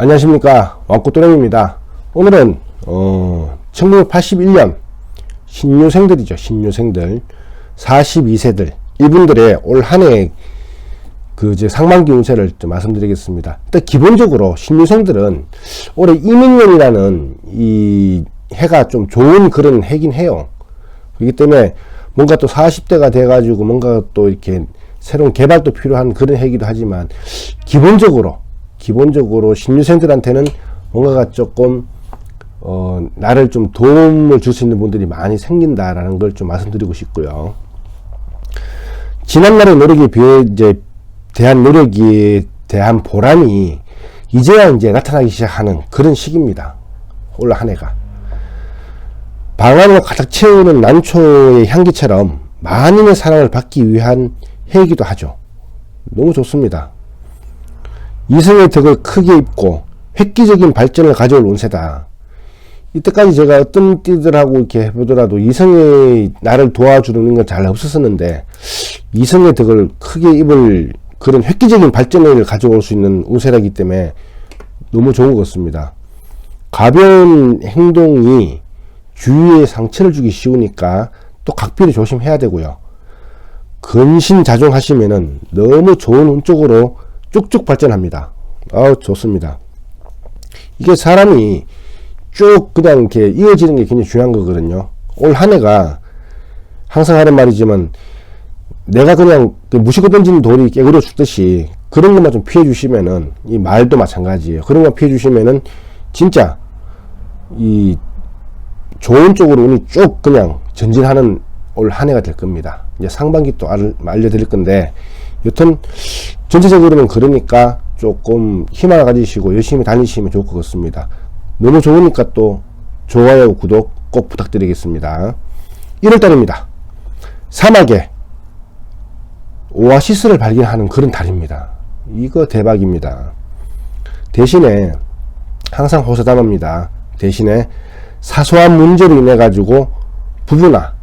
안녕하십니까. 왕꽃도령입니다. 오늘은 어, 1981년 신유생들이죠. 신유생들. 42세들. 이분들의 올 한해 그 이제 상반기 운세를 좀 말씀드리겠습니다. 일단 기본적으로 신유생들은 올해 이민년이라는 이 해가 좀 좋은 그런 해긴 해요. 그렇기 때문에 뭔가 또 40대가 돼 가지고 뭔가 또 이렇게 새로운 개발도 필요한 그런 해기도 하지만 기본적으로 기본적으로 신유생들한테는 뭔가가 조금 어, 나를 좀 도움을 줄 수 있는 분들이 많이 생긴다라는 걸 좀 말씀드리고 싶고요. 지난날의 노력에 비해 이제 대한 노력에 대한 보람이 이제야 이제 나타나기 시작하는 그런 시기입니다. 올 한 해가. 방안을 가득 채우는 난초의 향기처럼 만인의 사랑을 받기 위한 해이기도 하죠. 너무 좋습니다. 이성의 덕을 크게 입고 획기적인 발전을 가져올 운세다. 이때까지 제가 어떤 띠들하고 이렇게 해보더라도 이성의 나를 도와주는 건 잘 없었었는데 이성의 덕을 크게 입을 그런 획기적인 발전을 가져올 수 있는 운세라기 때문에 너무 좋은 것 같습니다. 가벼운 행동이 주위에 상처를 주기 쉬우니까 또 각별히 조심해야 되고요. 근신자중하시면은 너무 좋은 운 쪽으로 쭉쭉 발전합니다. 아우 좋습니다. 이게 사람이 쭉 그냥 이렇게 이어지는 게 굉장히 중요한 거거든요. 올 한 해가 항상 하는 말이지만 내가 그냥 그 무시고 던지는 돌이 깨그려 죽듯이 그런 것만 좀 피해 주시면은 이 말도 마찬가지예요. 그런 거 피해 주시면은 진짜 이 좋은 쪽으로 운이 쭉 그냥 전진하는 올 한 해가 될 겁니다. 이제 상반기 또 알, 알려드릴 건데 여튼 전체적으로는 그러니까 조금 희망을 가지시고 열심히 다니시면 좋을 것 같습니다. 너무 좋으니까 또 좋아요, 구독 꼭 부탁드리겠습니다. 1월달입니다. 사막에 오아시스를 발견하는 그런 달입니다. 이거 대박입니다. 대신에 항상 호소담합니다. 대신에 사소한 문제로 인해 가지고 부부나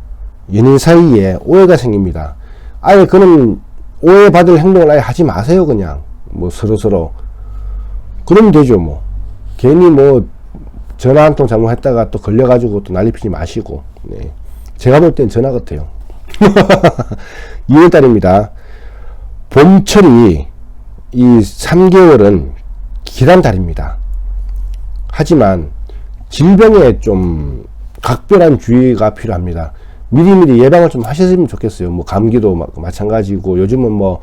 연인 사이에 오해가 생깁니다. 아예 그는 오해받을 행동을 아예 하지 마세요, 그냥. 뭐, 서로서로. 그러면 되죠, 뭐. 괜히 뭐, 전화 한 통 잘못했다가 또 걸려가지고 또 난리 피지 마시고. 네. 제가 볼 땐 전화 같아요. 2월달입니다. 봄철이 이 3개월은 길한 달입니다. 하지만 질병에 좀 각별한 주의가 필요합니다. 미리미리 예방을 좀 하셨으면 좋겠어요. 뭐 감기도 마, 마찬가지고 요즘은 뭐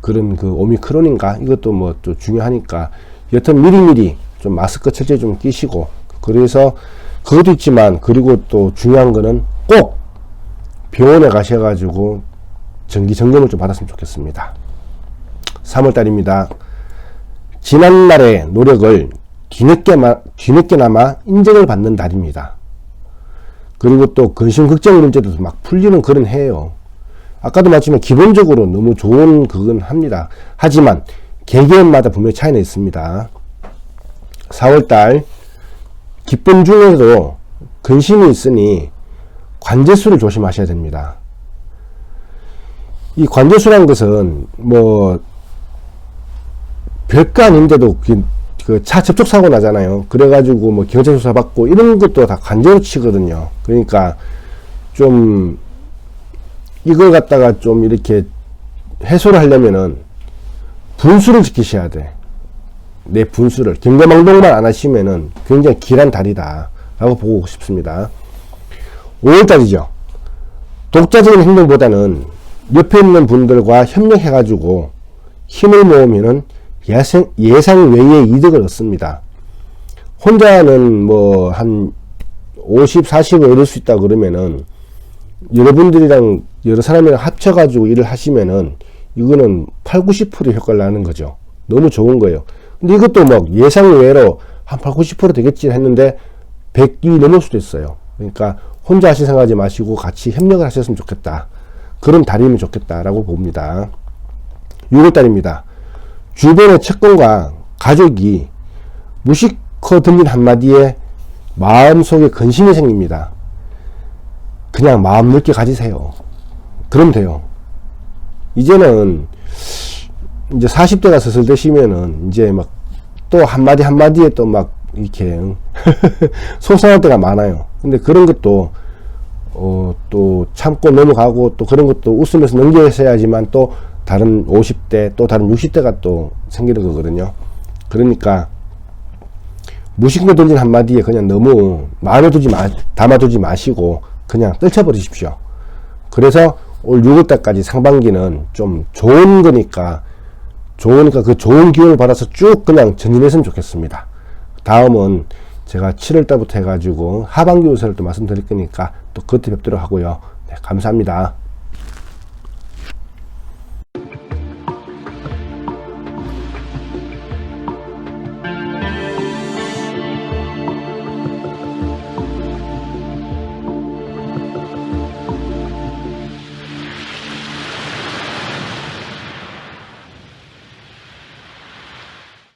그런 그 오미크론인가 이것도 뭐 또 중요하니까 여튼 미리미리 좀 마스크 철저히 좀 끼시고 그래서 그것도 있지만 그리고 또 중요한 거는 꼭 병원에 가셔가지고 정기 점검을 좀 받았으면 좋겠습니다. 3월달입니다. 지난날의 노력을 뒤늦게마, 뒤늦게나마 인정을 받는 달입니다. 그리고 또 근심 걱정 문제도 막 풀리는 그런 해예요. 아까도 말했지만 기본적으로 너무 좋은 그건 합니다. 하지만 개개인마다 분명히 차이는 있습니다. 4월달 기쁨 중에도 근심이 있으니 관제수를 조심하셔야 됩니다. 이 관제수라는 것은 뭐 별거 아닌데도 그 차 접촉 사고 나잖아요. 그래가지고 뭐 경찰 조사 받고 이런 것도 다 관제로 치거든요. 그러니까 좀 이걸 갖다가 좀 이렇게 해소를 하려면은 분수를 지키셔야 돼. 내 분수를 경거망동만 안 하시면은 굉장히 길한 달이다라고 보고 싶습니다. 5월달이죠. 독자적인 행동보다는 옆에 있는 분들과 협력해가지고 힘을 모으면은 예상, 예상 외의 이득을 얻습니다. 혼자는 뭐 한 50, 40을 얻을 수 있다 그러면은 여러분들이랑 여러 사람이랑 합쳐가지고 일을 하시면은 이거는 8, 90% 효과를 나는 거죠. 너무 좋은 거예요. 근데 이것도 뭐 예상 외로 한 8, 90% 되겠지 했는데 100이 넘을 수도 있어요. 그러니까 혼자 하시 생각하지 마시고 같이 협력을 하셨으면 좋겠다. 그런 달이면 좋겠다라고 봅니다. 6월달입니다. 주변의 채권과 가족이 무식커 들린 한마디에 마음속에 근심이 생깁니다. 그냥 마음 넓게 가지세요. 그럼 돼요. 이제는 이제 40대가 슬슬 되시면은 이제 막 또 한마디 한마디에 또 막 이렇게 응? 속상할 때가 많아요. 근데 그런 것도 어, 또 참고 넘어가고 또 그런 것도 웃으면서 넘겨야지만 또 다른 50대 또 다른 60대가 또 생기는 거거든요. 그러니까 무심코 던진 한마디에 그냥 너무 마음에 두지 마, 담아두지 마시고 그냥 떨쳐버리십시오. 그래서 올 6월달까지 상반기는 좀 좋은 거니까 좋으니까 그 좋은 기운을 받아서 쭉 그냥 전진했으면 좋겠습니다. 다음은 제가 7월달부터 해가지고 하반기 운세를 또 말씀드릴 거니까 또 그때 뵙도록 하고요. 네, 감사합니다.